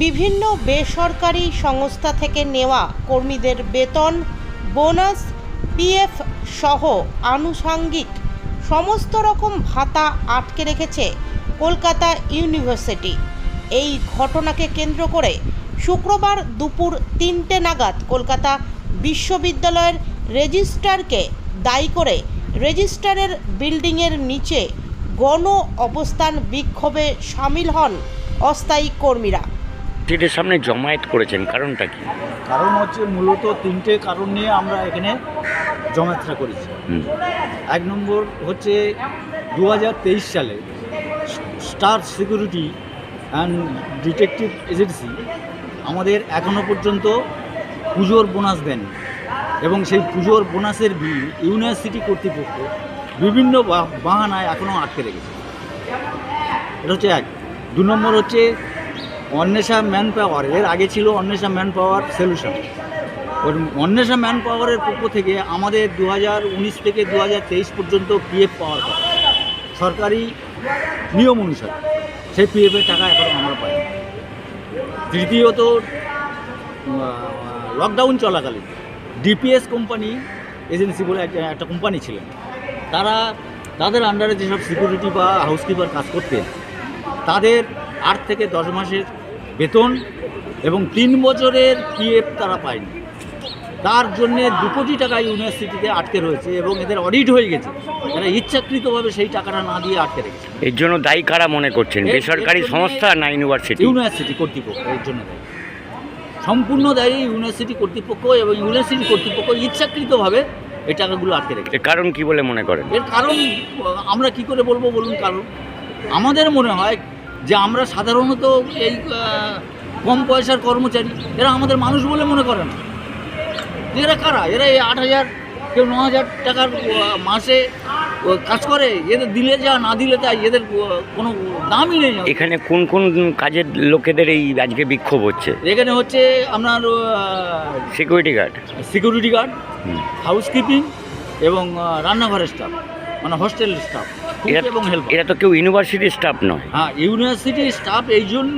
বিভিন্ন বেসরকারি সংস্থা থেকে নেওয়া কর্মীদের বেতন, বোনাস, পিএফ সহ আনুষাঙ্গিক সমস্ত রকম ভাতা আটকে রেখেছে কলকাতা ইউনিভার্সিটি। এই ঘটনাকে কেন্দ্র করে শুক্রবার দুপুর তিনটে নাগাদ কলকাতা বিশ্ববিদ্যালয়ের রেজিস্ট্রারকে দায়ী করে রেজিস্ট্রারের বিল্ডিংয়ের নিচে গণ অবস্থান বিক্ষোভে সামিল হন অস্থায়ী কর্মীরা। মসজিদের সামনে জমায়েত করেছেন কারণটা কি? কারণ হচ্ছে মূলত তিনটে কারণ নিয়ে আমরা এখানে জমাত্রা করেছি। এক নম্বর হচ্ছে দু হাজার তেইশ সালে Star Security and Detective Agency আমাদের এখনও পর্যন্ত পুজোর বোনাস দেন এবং সেই পুজোর বোনাসের বিল ইউনিভার্সিটি কর্তৃপক্ষ বিভিন্ন বাহানায় এখনও আটকে রেখেছে। এটা হচ্ছে এক। দু নম্বর হচ্ছে অন্বেষা ম্যান পাওয়ার এর আগে ছিল অন্বেষা ম্যান পাওয়ার সলিউশন ওই অন্বেষা ম্যান পাওয়ারের পক্ষ থেকে আমাদের দু থেকে দু হাজার তেইশ পর্যন্ত পিএফ পাওয়ার কথা। সরকারি নিয়ম অনুসারে সেই পিএফের টাকা এখন আমরা পাই তৃতীয়ত লকডাউন চলাকালীন ডিপিএস কোম্পানি এজেন্সি বলে একটা কোম্পানি ছিলেন। তারা তাদের আন্ডারে যেসব সিকিউরিটি বা হাউসকিপার কাজ করতেন, তাদের আট থেকে দশ মাসের বেতন এবং তিন বছরের পিএফ তারা পায়নি। তার জন্য দু কোটি টাকা ইউনিভার্সিটিতে আটকে রয়েছে এবং এদের অডিট হয়ে গেছে। এরা ইচ্ছাকৃতভাবে সেই টাকাটা না দিয়ে আটকে রেখেছে। এর জন্য দায়ী কারা মনে করছেন? বেসরকারি সংস্থা না ইউনিভার্সিটি? ইউনিভার্সিটি কর্তৃপক্ষ এর জন্য দায়ী। সম্পূর্ণ দায়ী ইউনিভার্সিটি কর্তৃপক্ষ এবং ইউনিভার্সিটি কর্তৃপক্ষ ইচ্ছাকৃতভাবে এই টাকাগুলো আটকে রেখেছে। কারণ কি বলে মনে করেন? এর কারণ আমরা কি করে বলব বলুন কারণ? আমাদের মনে হয় যে আমরা সাধারণত এই কম পয়সার কর্মচারী এরা আমাদের মানুষ বলে মনে করে না। এরা কারা? এরা এই আট হাজার কেউ ন হাজার টাকার মাসে কাজ করে এদের দিলে যা না দিলে তাই এদের কোনো দামই নেই এখানে কোন কোন কাজের লোকেদের এই আজকে বিক্ষোভ হচ্ছে? এখানে হচ্ছে আপনার security guard security guard housekeeping এবং রান্নাঘরের স্টাফ মানে হোস্টেল স্টাফ এবং হেল্প এরা তো কেউ ইউনিভার্সিটির স্টাফ নয়। হ্যাঁ ইউনিভার্সিটি স্টাফ এই জন্য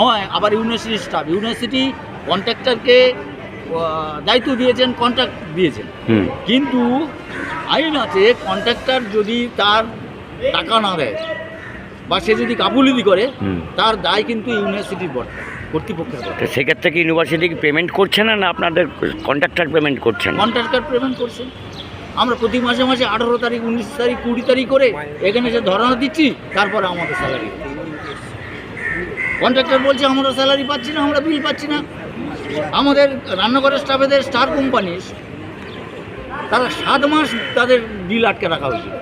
নয় আবার ইউনিভার্সিটি স্টাফ ইউনিভার্সিটি কন্ট্রাক্টরকে দায়িত্ব দিয়েছেন কন্ট্রাক্ট দিয়েছেন। কিন্তু আইন আছে কন্ট্রাক্টর যদি তার টাকা না দেয় বা সে যদি কাবুলিদি করে তার দায় কিন্তু ইউনিভার্সিটির বটে কর্তৃপক্ষের সেক্ষেত্রে কি ইউনিভার্সিটি পেমেন্ট করছে না না আপনাদের কন্ট্রাক্টর পেমেন্ট করছেন কন্ট্রাক্টর পেমেন্ট করছে। আমরা প্রতি মাসে মাসে আঠারো তারিখ, উনিশ তারিখ, কুড়ি তারিখ করে এখানে এসে ধরানো দিচ্ছি, তারপরে আমাদের স্যালারি কন্ট্রাক্টর বলছে, আমরা স্যালারি পাচ্ছি না, আমরা বিল পাচ্ছি না। আমাদের রান্নাঘরের স্টাফেদের স্টার কোম্পানি তারা সাত মাস তাদের বিল আটকে রাখা হয়েছিল